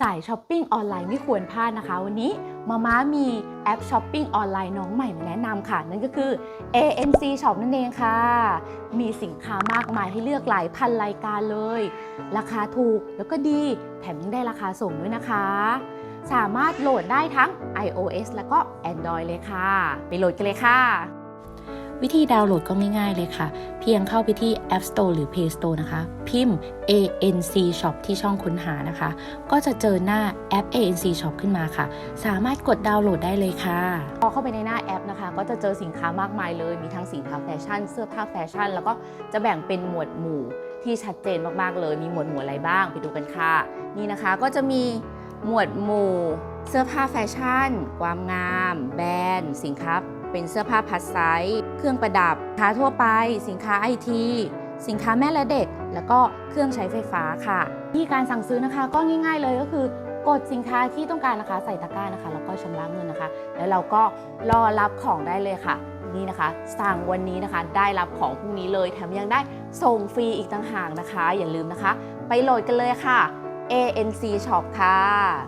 สายช้อปปิ้งออนไลน์ไม่ควรพลาดนะคะ วันนี้มาม่ามีแอปช้อปปิ้งออนไลน์น้องใหม่มาแนะนำค่ะ นั่นก็คือ ANC Shop นั่นเองค่ะ มีสินค้ามากมายให้เลือกหลายพันรายการเลย ราคาถูกแล้วก็ดีแถมยังได้ราคาส่งด้วยนะคะ สามารถโหลดได้ทั้ง iOS แล้วก็ Android เลยค่ะ ไปโหลดกันเลยค่ะ วิธีดาวน์โหลดก็ง่ายๆเลยค่ะ เพียงเข้าไปที่ App Store หรือ Play Store นะคะ พิมพ์ ANC Shop ที่ช่องค้นหานะคะ ก็จะเจอหน้าแอป ANC Shop ขึ้นมาค่ะ สามารถกดดาวน์โหลดได้เลยค่ะ พอเข้าไปในหน้าแอปนะคะ ก็จะเจอสินค้ามากมายเลย มีทั้งสินค้าแฟชั่น เสื้อผ้าแฟชั่น แล้วก็จะแบ่งเป็นหมวดหมู่ที่ชัดเจนมากๆเลย มีหมวดหมู่อะไรบ้าง ไปดูกันค่ะ นี่นะคะก็จะมี หมวดหมู่ เสื้อผ้าแฟชั่น ความงาม แบรนด์ สินค้า เป็นเสื้อผ้าพัดไซส์เครื่องประดับค้าทั่วไป สินค้าไอทีสินค้าแม่และเด็ก แล้วก็เครื่องใช้ไฟฟ้าค่ะวิธีการสั่งซื้อนะคะก็ง่าย ๆ เลยก็คือกดสินค้าที่ต้องการนะคะใส่ตะกร้านะคะ แล้วก็ชำระเงินนะคะ แล้วเราก็รอรับของได้เลยค่ะนี่นะคะ สั่งวันนี้นะคะ ได้รับของพรุ่งนี้เลยแถมยังได้ส่งฟรีอีกต่างหากนะคะ อย่าลืมนะคะ ไปโหลดกันเลยค่ะ ANC Shop ค่ะ